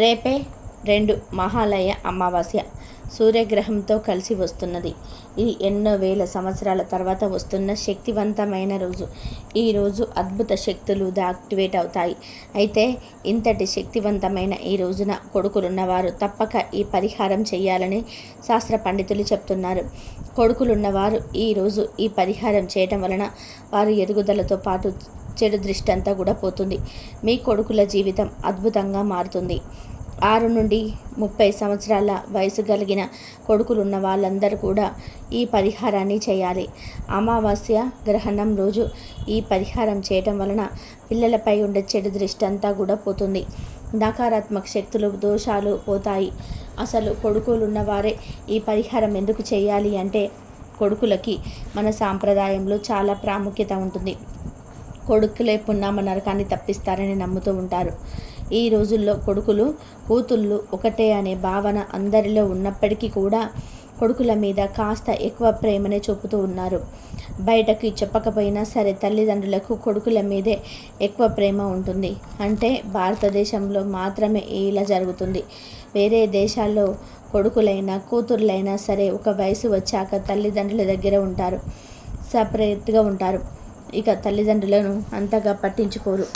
రేపే రెండు మహాలయ అమావాస్య సూర్యగ్రహంతో కలిసి వస్తున్నది. ఇది ఎన్నో వేల సంవత్సరాల తర్వాత వస్తున్న శక్తివంతమైన రోజు. ఈ రోజు అద్భుత శక్తులు యాక్టివేట్ అవుతాయి. అయితే ఇంతటి శక్తివంతమైన ఈ రోజున కొడుకులున్నవారు తప్పక ఈ పరిహారం చేయాలని శాస్త్ర పండితులు చెప్తున్నారు. కొడుకులున్నవారు ఈరోజు ఈ పరిహారం చేయటం వలన వారి ఎదుగుదలతో పాటు చెడు దృష్టి అంతా కూడా పోతుంది. మీ కొడుకుల జీవితం అద్భుతంగా మారుతుంది. ఆరు నుండి ముప్పై సంవత్సరాల వయసు కలిగిన కొడుకులున్న వాళ్ళందరూ కూడా ఈ పరిహారాన్ని చేయాలి. అమావాస్య గ్రహణం రోజు ఈ పరిహారం చేయటం వలన పిల్లలపై ఉండే చెడు దృష్టి అంతా కూడా పోతుంది. నకారాత్మక శక్తులు దోషాలు పోతాయి. అసలు కొడుకులున్న వారే ఈ పరిహారం ఎందుకు చేయాలి అంటే కొడుకులకి మన సాంప్రదాయంలో చాలా ప్రాముఖ్యత ఉంటుంది. కొడుకులే పున్నామ నరకాన్ని తప్పిస్తారని నమ్ముతూ ఉంటారు. ఈ రోజుల్లో కొడుకులు కూతుళ్ళు ఒకటే అనే భావన అందరిలో ఉన్నప్పటికీ కూడా కొడుకుల మీద కాస్త ఎక్కువ ప్రేమనే చూపుతూ ఉన్నారు. బయటకి చెప్పకపోయినా సరే తల్లిదండ్రులకు కొడుకుల మీదే ఎక్కువ ప్రేమ ఉంటుంది. అంటే భారతదేశంలో మాత్రమే ఇలా జరుగుతుంది. వేరే దేశాల్లో కొడుకులైనా కూతుర్లైనా సరే ఒక వయసు వచ్చాక తల్లిదండ్రుల దగ్గర ఉంటారు. సపరేట్గా ఉంటారు. ఇక తల్లిదండ్రులను అంతగా పట్టించుకోరు.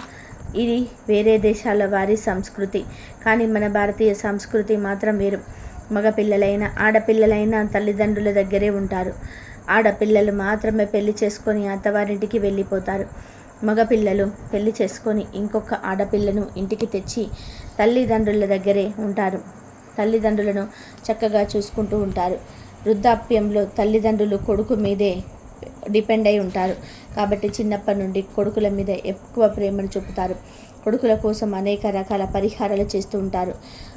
ఇది వేరే దేశాల వారి సంస్కృతి. కానీ మన భారతీయ సంస్కృతి మాత్రం వేరు. మగపిల్లలైన ఆడపిల్లలైన తల్లిదండ్రుల దగ్గరే ఉంటారు. ఆడపిల్లలు మాత్రమే పెళ్ళి చేసుకొని అత్తవారింటికి వెళ్ళిపోతారు. మగపిల్లలు పెళ్ళి చేసుకొని ఇంకొక ఆడపిల్లను ఇంటికి తెచ్చి తల్లిదండ్రుల దగ్గరే ఉంటారు. తల్లిదండ్రులను చక్కగా చూసుకుంటూ ఉంటారు. వృద్ధాప్యంలో తల్లిదండ్రులు కొడుకు మీదే డిపెండ్ అయి ఉంటారు. కాబట్టి చిన్నప్పటి నుండి కొడుకుల మీద ఎక్కువ ప్రేమను చూపుతారు. కొడుకుల కోసం అనేక రకాల పరిహారాలు చేస్తూ ఉంటారు.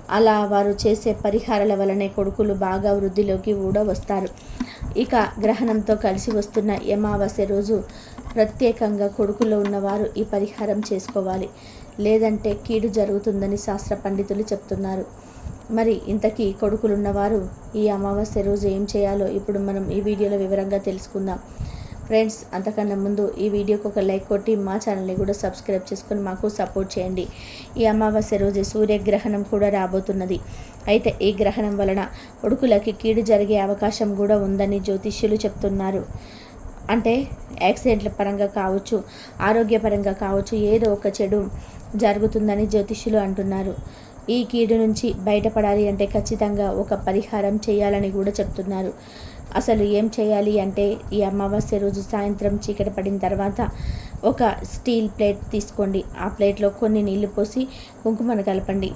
అలా వారు చేసే పరిహారాల వలనే కొడుకులు బాగా వృద్ధిలోకి కూడా వస్తారు. ఇక గ్రహణంతో కలిసి వస్తున్న అమావాస్య రోజు ప్రత్యేకంగా కొడుకులో ఉన్నవారు ఈ పరిహారం చేసుకోవాలి. లేదంటే కీడు జరుగుతుందని శాస్త్ర పండితులు చెప్తున్నారు. మరి ఇంతకీ కొడుకులున్నవారు ఈ అమావాస్య రోజు ఏం చేయాలో ఇప్పుడు మనం ఈ వీడియోలో వివరంగా తెలుసుకుందాం. ఫ్రెండ్స్ అంతకన్నా ముందు ఈ వీడియోకి ఒక లైక్ కొట్టి మా ఛానల్ని కూడా సబ్స్క్రైబ్ చేసుకొని మాకు సపోర్ట్ చేయండి. ఈ అమావాస్య రోజు సూర్యగ్రహణం కూడా రాబోతున్నది. అయితే ఈ గ్రహణం వలన కొడుకులకి కీడు జరిగే అవకాశం కూడా ఉందని జ్యోతిష్యులు చెప్తున్నారు. అంటే యాక్సిడెంట్ల పరంగా కావచ్చు ఆరోగ్యపరంగా కావచ్చు ఏదో ఒక చెడు జరుగుతుందని జ్యోతిష్యులు అంటున్నారు. ఈ కీడు నుంచి బయటపడాలి అంటే ఖచ్చితంగా ఒక పరిహారం చేయాలని కూడా చెప్తున్నారు. అసలు ఏం చేయాలి అంటే ఈ అమావాస్య రోజు సాయంత్రం చీకటి పడిన తర్వాత ఒక స్టీల్ ప్లేట్ తీసుకోండి. ఆ ప్లేట్లో కొన్ని నీళ్ళు పోసి కుంకుమను కలపండి.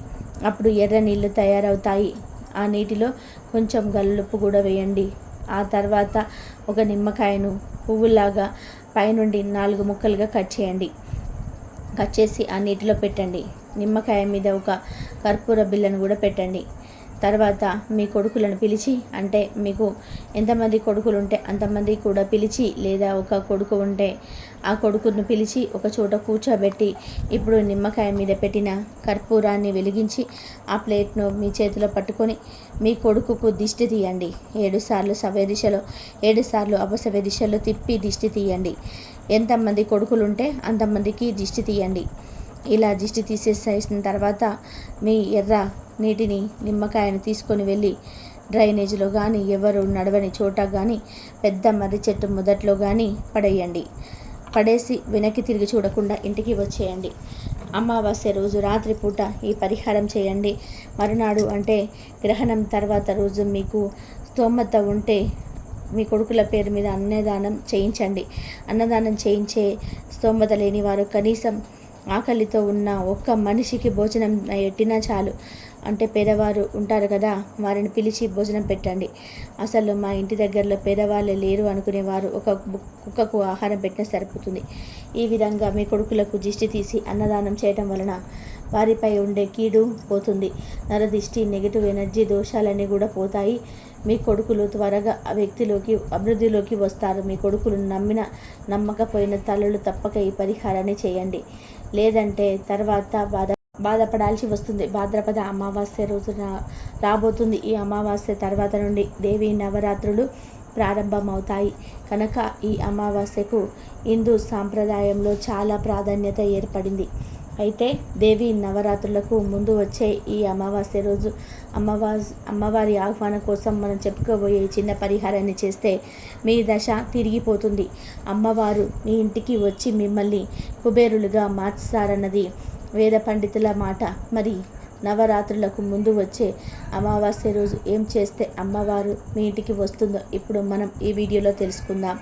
అప్పుడు ఎర్ర నీళ్ళు తయారవుతాయి. ఆ నీటిలో కొంచెం గల్లుప్పు కూడా వేయండి. ఆ తర్వాత ఒక నిమ్మకాయను పువ్వులాగా పైనుండి నాలుగు ముక్కలుగా కట్ చేయండి. కట్ చేసి ఆ నీటిలో పెట్టండి. నిమ్మకాయ మీద ఒక కర్పూర బిల్లను కూడా పెట్టండి. తర్వాత మీ కొడుకులను పిలిచి అంటే మీకు ఎంతమంది కొడుకులు ఉంటే అంతమంది కూడా పిలిచి లేదా ఒక కొడుకు ఉంటే ఆ కొడుకును పిలిచి ఒక చోట కూర్చోబెట్టి ఇప్పుడు నిమ్మకాయ మీద పెట్టిన కర్పూరాన్ని వెలిగించి ఆ ప్లేట్ను మీ చేతిలో పట్టుకొని మీ కొడుకుకు దిష్టి తీయండి. ఏడుసార్లు సవ్య దిశలో ఏడుసార్లు అపసవ్య దిశలో తిప్పి దిష్టి తీయండి. ఎంతమంది కొడుకులు ఉంటే అంతమందికి దిష్టి తీయండి. ఇలా దిష్టి తీసేసిన తర్వాత మీ ఎర్ర నీటిని నిమ్మకాయను తీసుకొని వెళ్ళి డ్రైనేజీలో కానీ ఎవరు నడవని చోట కానీ పెద్ద మర్రి చెట్టు మొదట్లో కానీ పడేయండి. పడేసి వెనక్కి తిరిగి చూడకుండా ఇంటికి వచ్చేయండి. అమావాస్య రోజు రాత్రిపూట ఈ పరిహారం చేయండి. మరునాడు అంటే గ్రహణం తర్వాత రోజు మీకు స్తోమత ఉంటే మీ కొడుకుల పేరు మీద అన్నదానం చేయించండి. అన్నదానం చేయించే స్తోమత లేని వారు కనీసం ఆకలితో ఉన్న ఒక్క మనిషికి భోజనం ఎట్టినా చాలు. అంటే పేదవారు ఉంటారు కదా వారిని పిలిచి భోజనం పెట్టండి. అసలు మా ఇంటి దగ్గరలో పేదవాళ్ళే లేరు అనుకునేవారు ఒక కుక్కకు ఆహారం పెట్టినా సరిపోతుంది. ఈ విధంగా మీ కొడుకులకు దిష్టి తీసి అన్నదానం చేయటం వలన వారిపై ఉండే కీడు పోతుంది. నరదిష్టి నెగిటివ్ ఎనర్జీ దోషాలన్నీ కూడా పోతాయి. మీ కొడుకులు త్వరగా ఆ వ్యక్తిలోకి అభివృద్ధిలోకి వస్తారు. మీ కొడుకులు నమ్మిన నమ్మకపోయిన తల్లులు తప్పక ఈ పరిహారాన్ని చేయండి. లేదంటే తర్వాత బాధ బాధపడాల్సి వస్తుంది. భాద్రపద అమావాస్య రోజున రాబోతుంది. ఈ అమావాస్య తర్వాత నుండి దేవి నవరాత్రులు ప్రారంభమవుతాయి. కనుక ఈ అమావాస్యకు హిందూ సాంప్రదాయంలో చాలా ప్రాధాన్యత ఏర్పడింది. అయితే దేవి నవరాత్రులకు ముందు వచ్చే ఈ అమావాస్య రోజు అమ్మవా అమ్మవారి ఆహ్వానం కోసం మనం చెప్పుకోబోయే చిన్న పరిహారాన్ని చేస్తే మీ దశ తిరిగిపోతుంది. అమ్మవారు మీ ఇంటికి వచ్చి మిమ్మల్ని కుబేరులుగా మార్చుతారన్నది వేద పండితుల మాట. మరి నవరాత్రులకు ముందు వచ్చే అమావాస్య రోజు ఏం చేస్తే అమ్మవారు మీ ఇంటికి వస్తుందో ఇప్పుడు మనం ఈ వీడియోలో తెలుసుకుందాం.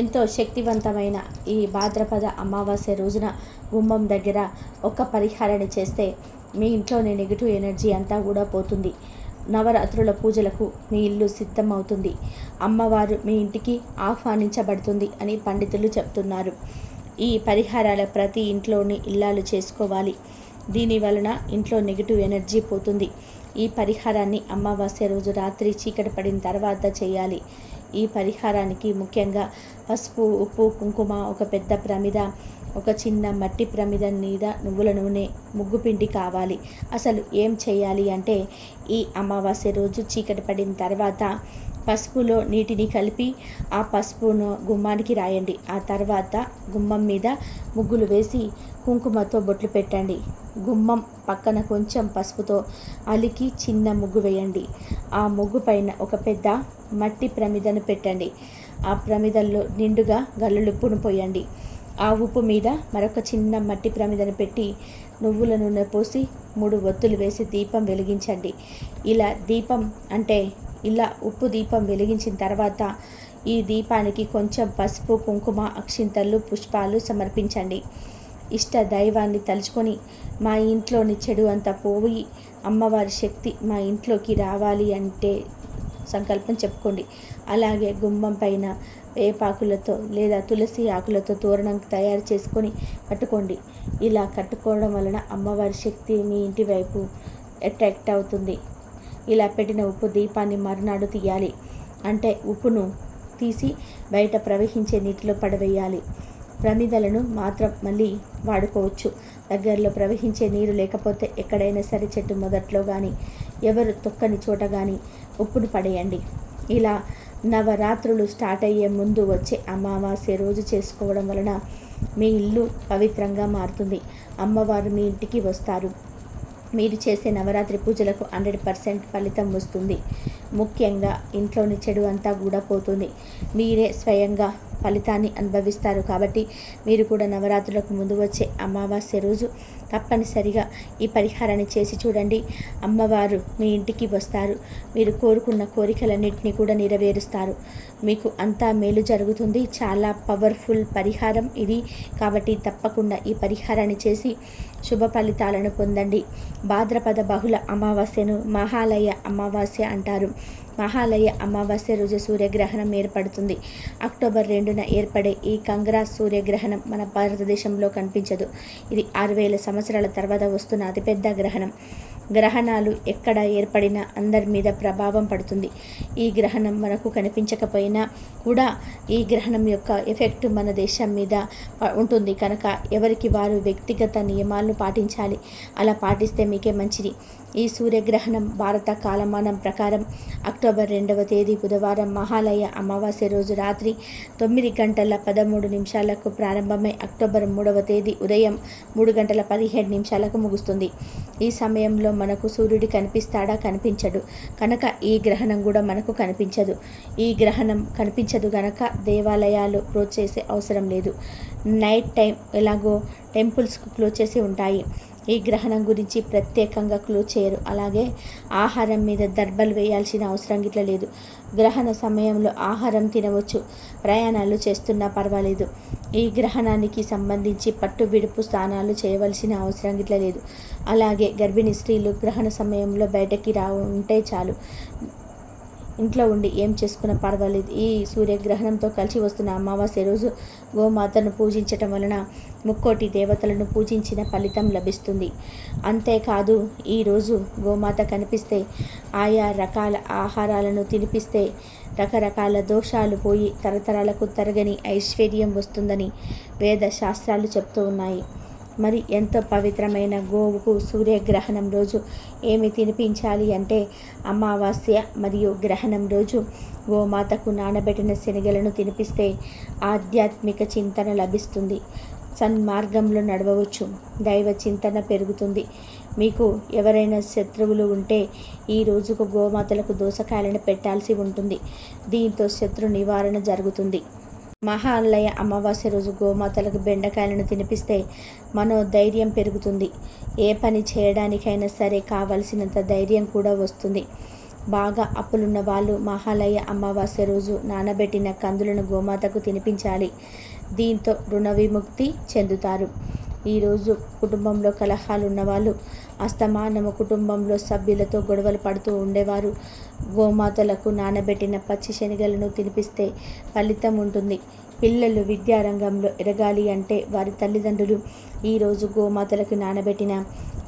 ఎంతో శక్తివంతమైన ఈ భాద్రపద అమావాస్య రోజున గుమ్మం దగ్గర ఒక పరిహారాన్ని చేస్తే మీ ఇంట్లోని నెగిటివ్ ఎనర్జీ అంతా కూడా పోతుంది. నవరాత్రుల పూజలకు మీ ఇల్లు సిద్ధమవుతుంది. అమ్మవారు మీ ఇంటికి ఆహ్వానించబడుతుంది అని పండితులు చెప్తున్నారు. ఈ పరిహారాల ప్రతి ఇంట్లోని ఇల్లాలు చేసుకోవాలి. దీని వలన ఇంట్లో నెగిటివ్ ఎనర్జీ పోతుంది. ఈ పరిహారాన్ని అమావాస్య రోజు రాత్రి చీకటి పడిన తర్వాత చేయాలి. ఈ పరిహారానికి ముఖ్యంగా పసుపు ఉప్పు కుంకుమ ఒక పెద్ద ప్రమిద ఒక చిన్న మట్టి ప్రమిద మీద నువ్వుల నూనె ముగ్గు పిండి కావాలి. అసలు ఏం చేయాలి అంటే ఈ అమావాస్య రోజు చీకటి పడిన తర్వాత పసుపులో నీటిని కలిపి ఆ పసుపును గుమ్మానికి రాయండి. ఆ తర్వాత గుమ్మం మీద ముగ్గులు వేసి కుంకుమతో బొట్లు పెట్టండి. గుమ్మం పక్కన కొంచెం పసుపుతో అలికి చిన్న ముగ్గు వేయండి. ఆ ముగ్గు పైన ఒక పెద్ద మట్టి ప్రమిదను పెట్టండి. ఆ ప్రమిదల్లో నిండుగా గల్లులుప్పును పోయండి ఆ ఉప్పు మీద మరొక చిన్న మట్టి ప్రమిదను పెట్టి నువ్వుల నూనె పోసి మూడు ఒత్తులు వేసి దీపం వెలిగించండి. ఇలా దీపం అంటే ఇలా ఉప్పు దీపం వెలిగించిన తర్వాత ఈ దీపానికి కొంచెం పసుపు కుంకుమ అక్షింతలు పుష్పాలు సమర్పించండి. ఇష్ట దైవాన్ని తలుచుకొని మా ఇంట్లోని చెడు అంతా పోయి అమ్మవారి శక్తి మా ఇంట్లోకి రావాలి అంటే సంకల్పం చెప్పుకోండి. అలాగే గుమ్మం పైన వేపాకులతో లేదా తులసి ఆకులతో తోరణం తయారు చేసుకొని కట్టుకోండి. ఇలా కట్టుకోవడం వలన అమ్మవారి శక్తి మీ ఇంటి వైపు అట్రాక్ట్ అవుతుంది. ఇలా పెట్టిన ఉప్పు దీపాన్ని మరునాడు తీయాలి. అంటే ఉప్పును తీసి బయట ప్రవహించే నీటిలో పడవేయాలి. ప్రమిదలను మాత్రం మళ్ళీ వాడుకోవచ్చు. దగ్గరలో ప్రవహించే నీరు లేకపోతే ఎక్కడైనా సరే చెట్టు మొదట్లో కానీ ఎవరు తొక్కని చోట కానీ ఉప్పును పడేయండి. ఇలా నవరాత్రులు స్టార్ట్ అయ్యే ముందు వచ్చే అమావాస్య రోజు చేసుకోవడం వలన మీ ఇల్లు పవిత్రంగా మారుతుంది. అమ్మవారు మీ ఇంటికి వస్తారు. మీరు చేసే నవరాత్రి పూజలకు హండ్రెడ్ పర్సెంట్ ఫలితం వస్తుంది. ముఖ్యంగా ఇంట్లోని చెడు అంతా కూడా పోతుంది. మీరే స్వయంగా ఫలితాన్ని అనుభవిస్తారు కాబట్టి మీరు కూడా నవరాత్రులకు ముందు వచ్చే అమావాస్య రోజు తప్పనిసరిగా ఈ పరిహారాన్ని చేసి చూడండి. అమ్మవారు మీ ఇంటికి వస్తారు. మీరు కోరుకున్న కోరికలన్నింటినీ కూడా నెరవేరుస్తారు. మీకు అంతా మేలు జరుగుతుంది. చాలా పవర్ఫుల్ పరిహారం ఇది. కాబట్టి తప్పకుండా ఈ పరిహారాన్ని చేసి శుభ ఫలితాలను పొందండి. భాద్రపద బహుళ అమావాస్యను మహాలయ అమావాస్య అంటారు. మహాలయ అమావాస్య రోజు సూర్యగ్రహణం ఏర్పడుతుంది. అక్టోబర్ రెండున ఏర్పడే ఈ కంగ్రా సూర్యగ్రహణం మన భారతదేశంలో కనిపించదు. ఇది ఆరు వేల సంవత్సరాల తర్వాత వస్తున్న అతిపెద్ద గ్రహణం. గ్రహణాలు ఎక్కడ ఏర్పడినా అందరి మీద ప్రభావం పడుతుంది. ఈ గ్రహణం మనకు కనిపించకపోయినా కూడా ఈ గ్రహణం యొక్క ఎఫెక్ట్ మన దేశం మీద ఉంటుంది. కనుక ఎవరికి వారు వ్యక్తిగత నియమాలను పాటించాలి. అలా పాటిస్తే మీకే మంచిది. ఈ సూర్యగ్రహణం భారత కాలమానం ప్రకారం అక్టోబర్ రెండవ తేదీ బుధవారం మహాలయ అమావాస్య రోజు రాత్రి తొమ్మిది గంటల పదమూడు నిమిషాలకు ప్రారంభమై అక్టోబర్ మూడవ తేదీ ఉదయం మూడు గంటల పదిహేడు నిమిషాలకు ముగుస్తుంది. ఈ సమయంలో మనకు సూర్యుడు కనిపిస్తాడా? కనిపించడు. కనుక ఈ గ్రహణం కూడా మనకు కనిపించదు. ఈ గ్రహణం కనిపించదు గనక దేవాలయాలు క్లోజ్ చేసే అవసరం లేదు. నైట్ టైం ఎలాగో టెంపుల్స్కు క్లోజ్ చేసి ఉంటాయి. ఈ గ్రహణం గురించి ప్రత్యేకంగా క్లోజ్ చేయరు. అలాగే ఆహారం మీద దర్బలు వేయాల్సిన అవసరం గిట్ల లేదు. గ్రహణ సమయంలో ఆహారం తినవచ్చు. ప్రయాణాలు చేస్తున్నా పర్వాలేదు. ఈ గ్రహణానికి సంబంధించి పట్టు విడుపు స్నానాలు చేయవలసిన అవసరం గిట్ల లేదు. అలాగే గర్భిణీ స్త్రీలు గ్రహణ సమయంలో బయటకి రా ఉంటే చాలు. ఇంట్లో ఉండి ఏం చేసుకున్నా పర్వాలేదు. ఈ సూర్యగ్రహణంతో కలిసి వస్తున్న అమావాస్య రోజు గోమాతను పూజించటం వలన ముక్కోటి దేవతలను పూజించిన ఫలితం లభిస్తుంది. అంతేకాదు ఈరోజు గోమాత కనిపిస్తే ఆయా రకాల ఆహారాలను తినిపిస్తే రకరకాల దోషాలు పోయి తరతరాలకు తరగని ఐశ్వర్యం వస్తుందని వేద శాస్త్రాలు చెప్తూ ఉన్నాయి. మరి ఎంతో పవిత్రమైన గోవుకు సూర్యగ్రహణం రోజు ఏమి తినిపించాలి అంటే అమావాస్య మరియు గ్రహణం రోజు గోమాతకు నానబెట్టిన శనగలను తినిపిస్తే ఆధ్యాత్మిక చింతన లభిస్తుంది. సన్మార్గంలో నడవవచ్చు. దైవ చింతన పెరుగుతుంది. మీకు ఎవరైనా శత్రువులు ఉంటే ఈ రోజుకు గోమాతలకు దోసకాయలను పెట్టాల్సి ఉంటుంది. దీంతో శత్రు నివారణ జరుగుతుంది. మహాలయ అమావాస్య రోజు గోమాతలకు బెండకాయలను తినిపిస్తే మనోధైర్యం పెరుగుతుంది. ఏ పని చేయడానికైనా సరే కావలసినంత ధైర్యం కూడా వస్తుంది. బాగా అప్పులున్న వాళ్ళు మహాలయ అమావాస్య రోజు నానబెట్టిన కందులను గోమాతకు తినిపించాలి. దీంతో రుణ విముక్తి చెందుతారు. ఈరోజు కుటుంబంలో కలహాలు ఉన్నవాళ్ళు అస్తమానము కుటుంబంలో సభ్యులతో గొడవలు పడుతూ ఉండేవారు. గోమాతలకు నానబెట్టిన పచ్చి శనగలను తినిపిస్తే ఫలితం ఉంటుంది. పిల్లలు విద్యారంగంలో ఎదగాలి అంటే వారి తల్లిదండ్రులు ఈరోజు గోమాతలకు నానబెట్టిన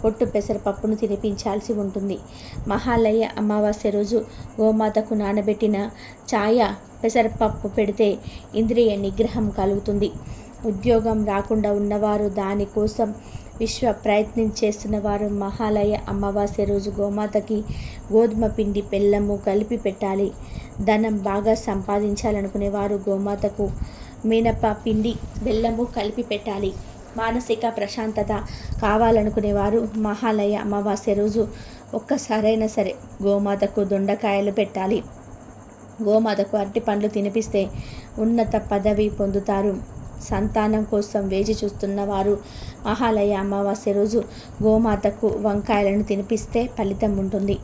పొట్టు పెసరపప్పును తినిపించాల్సి ఉంటుంది. మహాలయ అమావాస్య రోజు గోమాతకు నానబెట్టిన ఛాయ పెసరపప్పు పెడితే ఇంద్రియ నిగ్రహం కలుగుతుంది. ఉద్యోగం రాకుండా ఉన్నవారు దానికోసం విశ్వ ప్రయత్నం చేస్తున్న వారు మహాలయ అమావాస్య రోజు గోమాతకి గోధుమ పిండి బెల్లము కలిపి పెట్టాలి. ధనం బాగా సంపాదించాలనుకునే వారు గోమాతకు మినప పిండి బెల్లము కలిపి పెట్టాలి. మానసిక ప్రశాంతత కావాలనుకునేవారు మహాలయ అమావాస్య రోజు ఒక్కసారైనా సరే గోమాతకు దొండకాయలు పెట్టాలి. గోమాతకు అరటి పండ్లు తినిపిస్తే ఉన్నత పదవి పొందుతారు. సంతానం కోసం వేచి చూస్తున్న వారు మహాలయ అమావాస్య రోజు గోమాతకు వంకాయలను తినిపిస్తే ఫలితం ఉంటుంది.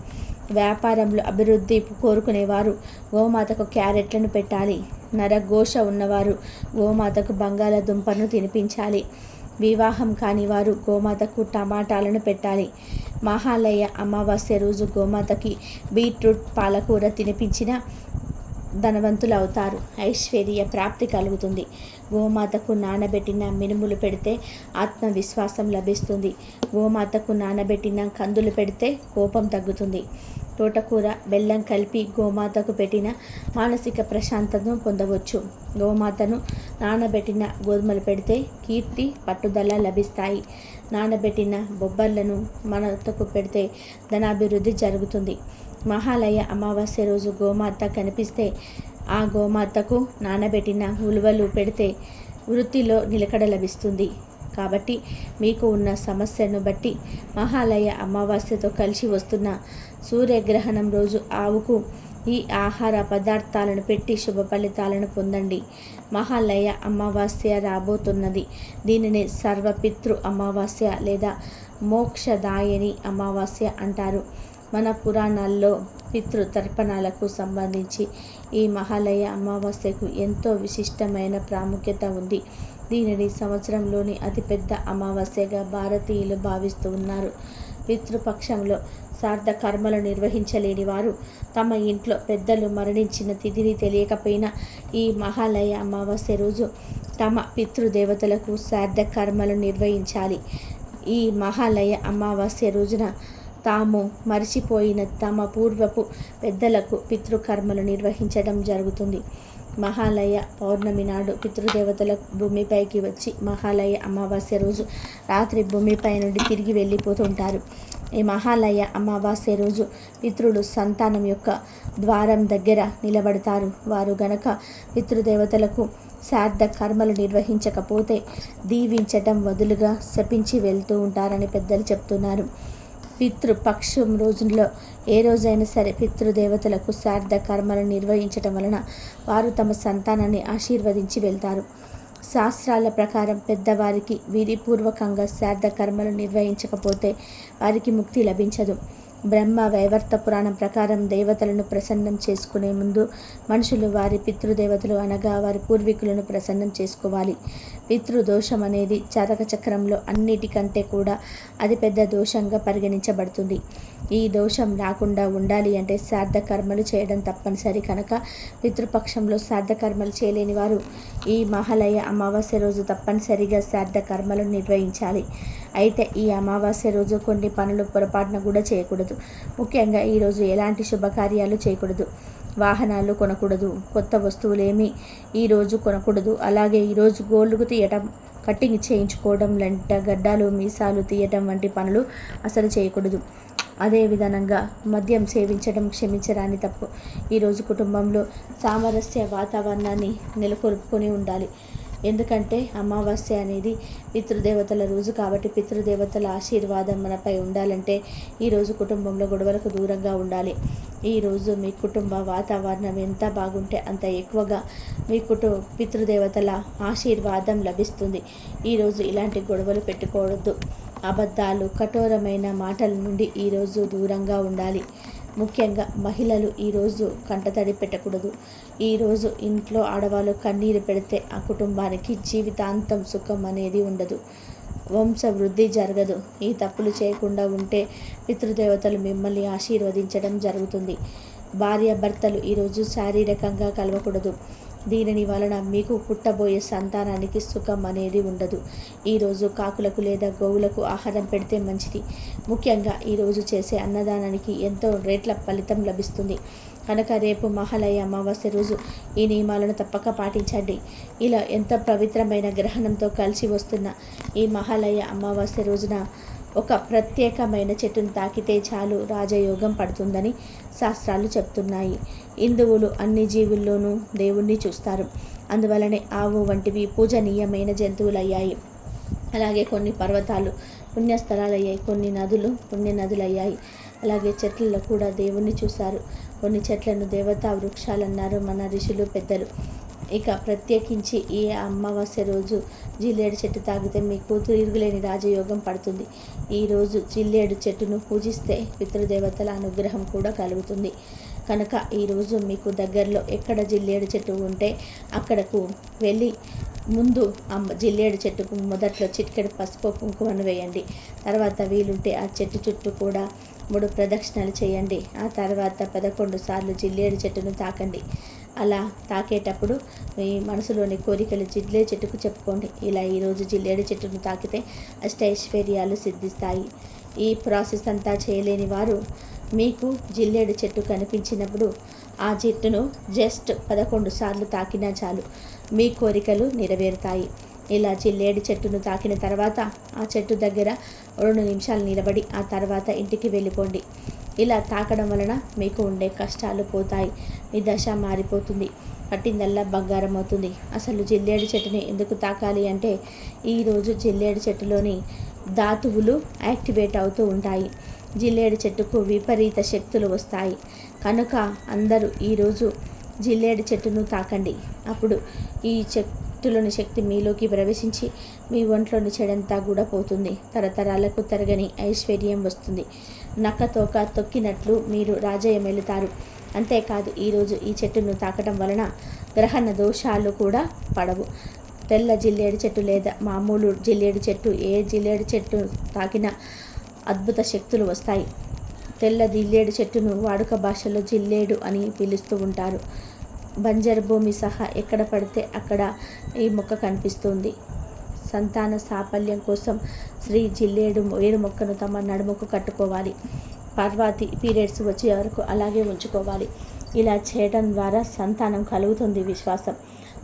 వ్యాపారంలో అభివృద్ధి కోరుకునేవారు గోమాతకు క్యారెట్లను పెట్టాలి. నరఘోష ఉన్నవారు గోమాతకు బంగాళదుంపను తినిపించాలి. వివాహం కాని వారు గోమాతకు టమాటాలను పెట్టాలి. మహాలయ అమావాస్య రోజు గోమాతకి బీట్రూట్ పాలకూర తినిపించిన ధనవంతులు అవుతారు ఐశ్వర్య ప్రాప్తి కలుగుతుంది. గోమాతకు నానబెట్టిన మినుములు పెడితే ఆత్మవిశ్వాసం లభిస్తుంది. గోమాతకు నానబెట్టిన కందులు పెడితే కోపం తగ్గుతుంది. తోటకూర బెల్లం కలిపి గోమాతకు పెట్టిన మానసిక ప్రశాంతతను పొందవచ్చు. గోమాతను నానబెట్టిన గోధుమలు పెడితే కీర్తి పట్టుదల లభిస్తాయి. నానబెట్టిన బొబ్బర్లను మనతకు పెడితే ధనాభివృద్ధి జరుగుతుంది. మహాలయ అమావాస్య రోజు గోమాత కనిపిస్తే ఆ గోమాతకు నానబెట్టిన ఉలువలు పెడితే వృత్తిలో నిలకడ లభిస్తుంది. కాబట్టి మీకు ఉన్న సమస్యను బట్టి మహాలయ అమావాస్యతో కలిసి వస్తున్న సూర్యగ్రహణం రోజు ఆవుకు ఈ ఆహార పదార్థాలను పెట్టి శుభ ఫలితాలను పొందండి. మహాలయ అమావాస్య రాబోతున్నది. దీనిని సర్వపితృ అమావాస్య లేదా మోక్షదాయని అమావాస్య అంటారు. మన పురాణాల్లో పితృతర్పణాలకు సంబంధించి ఈ మహాలయ అమావాస్యకు ఎంతో విశిష్టమైన ప్రాముఖ్యత ఉంది. దీనిని సంవత్సరంలోని అతిపెద్ద అమావాస్యగా భారతీయులు భావిస్తూ ఉన్నారు. పితృపక్షంలో సార్థ కర్మలు నిర్వహించలేని వారు తమ ఇంట్లో పెద్దలు మరణించిన తిథిని తెలియకపోయినా ఈ మహాలయ అమావాస్య రోజు తమ పితృదేవతలకు శ్రాద్ధ కర్మలు నిర్వహించాలి. ఈ మహాలయ అమావాస్య రోజున తాము మరిచిపోయిన తమ పూర్వపు పెద్దలకు పితృకర్మలు నిర్వహించడం జరుగుతుంది. మహాలయ పౌర్ణమి నాడు పితృదేవతల భూమిపైకి వచ్చి మహాలయ అమావాస్య రోజు రాత్రి భూమిపై నుండి తిరిగి వెళ్ళిపోతుంటారు. ఈ మహాలయ అమావాస్య రోజు పితృలు సంతానం యొక్క ద్వారం దగ్గర నిలబడతారు. వారు గనక పితృదేవతలకు శార్థ కర్మలు నిర్వహించకపోతే దీవించటం వదులుగా శపించి వెళ్తూ ఉంటారని పెద్దలు చెప్తున్నారు. పితృపక్షం రోజుల్లో. ఏ రోజైనా సరే పితృదేవతలకు శారద కర్మలను నిర్వహించటం వలన వారు తమ సంతానాన్ని ఆశీర్వదించి వెళ్తారు. శాస్త్రాల ప్రకారం పెద్దవారికి విధిపూర్వకంగా శారద కర్మలు నిర్వహించకపోతే వారికి ముక్తి లభించదు. బ్రహ్మ వైవర్త పురాణం ప్రకారం దేవతలను ప్రసన్నం చేసుకునే ముందు మనుషులు వారి పితృదేవతలు అనగా వారి పూర్వీకులను ప్రసన్నం చేసుకోవాలి. పితృదోషం అనేది జాతక చక్రంలో అన్నిటికంటే కూడా అతిపెద్ద దోషంగా పరిగణించబడుతుంది. ఈ దోషం రాకుండా ఉండాలి అంటే శ్రాద్ధ కర్మలు చేయడం తప్పనిసరి కనుక పితృపక్షంలో శ్రాద్ధ కర్మలు చేయలేని వారు ఈ మహాలయ అమావాస్య రోజు తప్పనిసరిగా శ్రాద్ధ కర్మలు నిర్వహించాలి. అయితే ఈ అమావాస్య రోజు కొన్ని పనులు పొరపాటున కూడా చేయకూడదు. ముఖ్యంగా ఈరోజు ఎలాంటి శుభకార్యాలు చేయకూడదు. వాహనాలు కొనకూడదు కొత్త వస్తువులేమి ఈరోజు కొనకూడదు. అలాగే ఈరోజు గోల్డ్కు తీయటం కట్టింగ్ చేయించుకోవడం లంట గడ్డాలు మీసాలు తీయటం వంటి పనులు అసలు చేయకూడదు. అదే విధానంగా మద్యం సేవించడం క్షమించరాని తప్పు. ఈరోజు కుటుంబంలో సామరస్య వాతావరణాన్ని నెలకొల్పుకొని ఉండాలి. ఎందుకంటే అమావాస్య అనేది పితృదేవతల రోజు కాబట్టి పితృదేవతల ఆశీర్వాదం మనపై ఉండాలంటే ఈరోజు కుటుంబంలో గొడవలకు దూరంగా ఉండాలి. ఈరోజు మీ కుటుంబ వాతావరణం ఎంత బాగుంటే అంత ఎక్కువగా మీ కుటుంబ పితృదేవతల ఆశీర్వాదం లభిస్తుంది. ఈరోజు ఇలాంటి గొడవలు పెట్టుకోవద్దు. అబద్ధాలు కఠోరమైన మాటల నుండి ఈరోజు దూరంగా ఉండాలి. ముఖ్యంగా మహిళలు ఈరోజు కంటతడి పెట్టకూడదు. ఈరోజు ఇంట్లో ఆడవాళ్ళు కన్నీరు పెడితే ఆ కుటుంబానికి జీవితాంతం సుఖం అనేది ఉండదు. వంశ వృద్ధి జరగదు. ఈ తప్పులు చేయకుండా ఉంటే పితృదేవతలు మిమ్మల్ని ఆశీర్వదించడం జరుగుతుంది. భార్య భర్తలు ఈరోజు శారీరకంగా కలవకూడదు. దీనిని వలన మీకు పుట్టబోయే సంతానానికి సుఖం అనేది ఉండదు. ఈరోజు కాకులకు లేదా గోవులకు ఆహారం పెడితే మంచిది. ముఖ్యంగా ఈరోజు చేసే అన్నదానానికి ఎంతో రేట్ల ఫలితం లభిస్తుంది. కనుక రేపు మహాలయ అమావాస్య రోజు ఈ నియమాలను తప్పక పాటించండి. ఇలా ఎంత పవిత్రమైన గ్రహణంతో కలిసి వస్తున్న ఈ మహాలయ అమావాస్య రోజున ఒక ప్రత్యేకమైన చెట్టును తాకితే చాలు రాజయోగం పడుతుందని శాస్త్రాలు చెప్తున్నాయి. హిందువులు అన్ని జీవుల్లోనూ దేవుణ్ణి చూస్తారు. అందువలనే ఆవు వంటివి పూజనీయమైన జంతువులయ్యాయి. అలాగే కొన్ని పర్వతాలు పుణ్యస్థలాలయ్యాయి కొన్ని నదులు పుణ్య నదులయ్యాయి అలాగే చెట్లలో కూడా దేవుణ్ణి చూశారు. కొన్ని చెట్లను దేవతా వృక్షాలన్నారు మన ఋషులు పెద్దలు. ఇక ప్రత్యేకించి ఈ అమావాస్య రోజు జిల్లేడు చెట్టు తాగితే మీకు తిరుగులేని రాజయోగం పడుతుంది. ఈరోజు జిల్లేడు చెట్టును పూజిస్తే పితృదేవతల అనుగ్రహం కూడా కలుగుతుంది. కనుక ఈరోజు మీకు దగ్గరలో ఎక్కడ జిల్లేడు చెట్టు ఉంటే అక్కడకు వెళ్ళి ముందు అమ్మ జిల్లేడు చెట్టుకు మొదట్లో చిటికెడు పసుపు కుంకుమను వేయండి. తర్వాత వీలుంటే ఆ చెట్టు చుట్టూ కూడా మూడు ప్రదక్షిణలు చేయండి. ఆ తర్వాత పదకొండు సార్లు జిల్లేడు చెట్టును తాకండి. అలా తాకేటప్పుడు మీ మనసులోని కోరికలు జిడ్లే చెట్టుకు చెప్పుకోండి. ఇలా ఈరోజు జిల్లేడు చెట్టును తాకితే అష్టైశ్వర్యాలు సిద్ధిస్తాయి. ఈ ప్రాసెస్ అంతా చేయలేని వారు మీకు జిల్లేడు చెట్టు కనిపించినప్పుడు ఆ చెట్టును జస్ట్ పదకొండు సార్లు తాకినా చాలు. మీ కోరికలు నెరవేరుతాయి. ఇలా జిల్లేడు చెట్టును తాకిన తర్వాత ఆ చెట్టు దగ్గర రెండు నిమిషాలు నిలబడి ఆ తర్వాత ఇంటికి వెళ్ళిపోండి. ఇలా తాకడం వలన మీకు ఉండే కష్టాలు పోతాయి. మీ దశ మారిపోతుంది. పట్టిందల్లా బంగారం అవుతుంది అసలు జిల్లేడు చెట్టుని ఎందుకు తాకాలి అంటే ఈరోజు జిల్లేడు చెట్టులోని ధాతువులు యాక్టివేట్ అవుతూ ఉంటాయి. జిల్లేడు చెట్టుకు విపరీత శక్తులు వస్తాయి. కనుక అందరూ ఈరోజు జిల్లేడు చెట్టును తాకండి. అప్పుడు ఈ చెట్టులోని శక్తి మీలోకి ప్రవేశించి మీ ఒంట్లోని చెడంతా కూడా పోతుంది. తరతరాలకు తరగని ఐశ్వర్యం వస్తుంది. నక్క తోక తొక్కినట్లు మీరు రాజయ్యం వెళుతారు అంతేకాదు ఈరోజు ఈ చెట్టును తాకటం వలన గ్రహణ దోషాలు కూడా పడవు. తెల్ల జిల్లేడు చెట్టు లేదా మామూలు జిల్లేడు చెట్టు ఏ జిల్లేడు చెట్టు తాకినా అద్భుత శక్తులు వస్తాయి. తెల్ల జిల్లేడు చెట్టును వాడుక భాషలో జిల్లేడు అని పిలుస్తూ ఉంటారు. బంజరు భూమి సహా ఎక్కడ పడితే అక్కడ ఈ మొక్క కనిపిస్తుంది. సంతాన సాఫల్యం కోసం శ్రీ జిల్లేడు వేరు మొక్కను తమ నడుముకు కట్టుకోవాలి. పర్వాతి పీరియడ్స్ వచ్చే వరకు అలాగే ఉంచుకోవాలి. ఇలా చేయడం ద్వారా సంతానం కలుగుతుంది విశ్వాసం.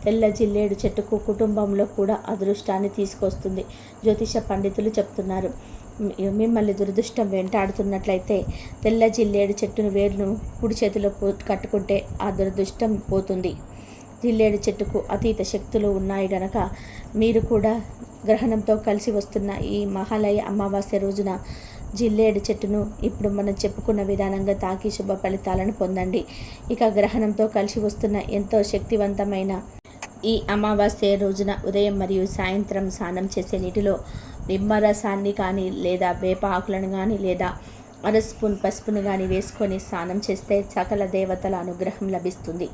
తెల్ల జిల్లేడు చెట్టుకు కుటుంబంలో కూడా అదృష్టాన్ని తీసుకొస్తుంది. జ్యోతిష పండితులు చెప్తున్నారు. మిమ్మల్ని దురదృష్టం వెంటాడుతున్నట్లయితే తెల్ల జిల్లేడు చెట్టును వేరును కుడి చేతిలో కట్టుకుంటే ఆ దురదృష్టం పోతుంది. జిల్లేడు చెట్టుకు అతీత శక్తులు ఉన్నాయి గనక మీరు కూడా గ్రహణంతో కలిసి వస్తున్న ఈ మహాలయ అమావాస్య రోజున జిల్లేడు చెట్టును ఇప్పుడు మనం చెప్పుకున్న విధానంగా తాకి శుభ ఫలితాలను పొందండి. ఇక గ్రహణంతో కలిసి వస్తున్న ఎంతో శక్తివంతమైన ఈ అమావాస్య రోజున ఉదయం మరియు సాయంత్రం స్నానం చేసే నీటిలో నిమ్మరసాన్ని కానీ లేదా వేప ఆకులను కానీ లేదా అర స్పూన్ పసుపును కానీ వేసుకొని స్నానం చేస్తే సకల దేవతల అనుగ్రహం లభిస్తుంది.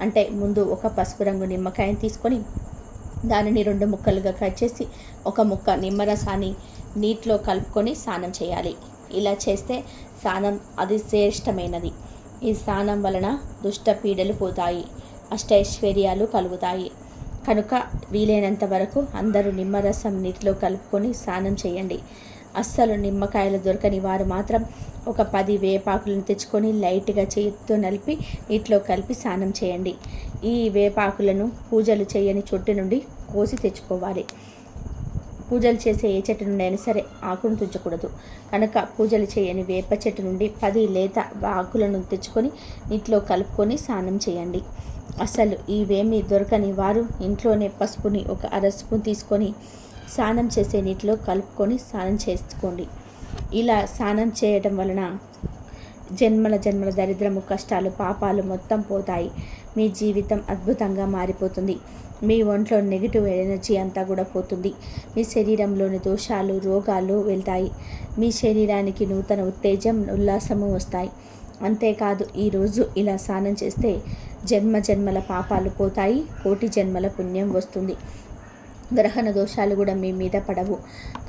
అంటే ముందు ఒక పసుపు రంగు నిమ్మకాయని తీసుకొని దానిని రెండు ముక్కలుగా కట్ చేసి ఒక ముక్క నిమ్మరసాన్ని నీటిలో కలుపుకొని స్నానం చేయాలి. ఇలా చేస్తే స్నానం అది శ్రేష్టమైనది ఈ స్నానం వలన దుష్ట పీడలు పోతాయి అష్టైశ్వర్యాలు కలుగుతాయి. కనుక వీలైనంత వరకు అందరూ నిమ్మరసం నీటిలో కలుపుకొని స్నానం చేయండి. అస్సలు నిమ్మకాయలు దొరకని వారు మాత్రం ఒక పది వేపాకులను తెచ్చుకొని లైట్గా చేతితో నలిపి నీటిలో కలిపి స్నానం చేయండి. ఈ వేపాకులను పూజలు చేయని చొట్టు నుండి కోసి తెచ్చుకోవాలి. పూజలు చేసే ఏ చెట్టు నుండి అయినా సరే ఆకును తుంచకూడదు. కనుక పూజలు చేయని వేప చెట్టు నుండి పది లేత ఆకులను తెచ్చుకొని నీటిలో కలుపుకొని స్నానం చేయండి. అసలు ఇవేమీ దొరకని వారు ఇంట్లోనే పసుపుని ఒక అర స్పూన్ తీసుకొని స్నానం చేసే నీటిలో కలుపుకొని స్నానం చేసుకోండి. ఇలా స్నానం చేయడం వలన జన్మల జన్మల దరిద్రము కష్టాలు పాపాలు మొత్తం పోతాయి. మీ జీవితం అద్భుతంగా మారిపోతుంది. మీ ఒంట్లో నెగిటివ్ ఎనర్జీ అంతా కూడా పోతుంది. మీ శరీరంలోని దోషాలు రోగాలు వెళ్తాయి. మీ శరీరానికి నూతన ఉత్తేజం ఉల్లాసము వస్తాయి. అంతేకాదు ఈరోజు ఇలా స్నానం చేస్తే జన్మ జన్మల పాపాలు పోతాయి కోటి జన్మల పుణ్యం వస్తుంది. గ్రహణ దోషాలు కూడా మీ మీద పడవు.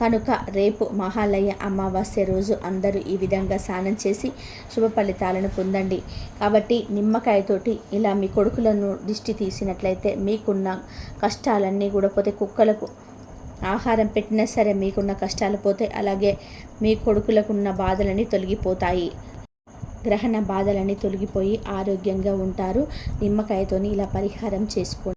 కనుక రేపు మహాలయ అమావాస్య రోజు అందరూ ఈ విధంగా స్నానం చేసి శుభ ఫలితాలను పొందండి. కాబట్టి నిమ్మకాయతోటి ఇలా మీ కొడుకులను దిష్టి తీసినట్లయితే మీకున్న కష్టాలన్నీ కూడా పోతే కుక్కలకు ఆహారం పెట్టినా సరే మీకున్న కష్టాలు పోతే అలాగే మీ కొడుకులకున్న బాధలని తొలగిపోతాయి. గ్రహణ బాధలని తొలగిపోయి ఆరోగ్యంగా ఉంటారు. నిమ్మకాయతోని ఇలా పరిహారం చేసుకోండి.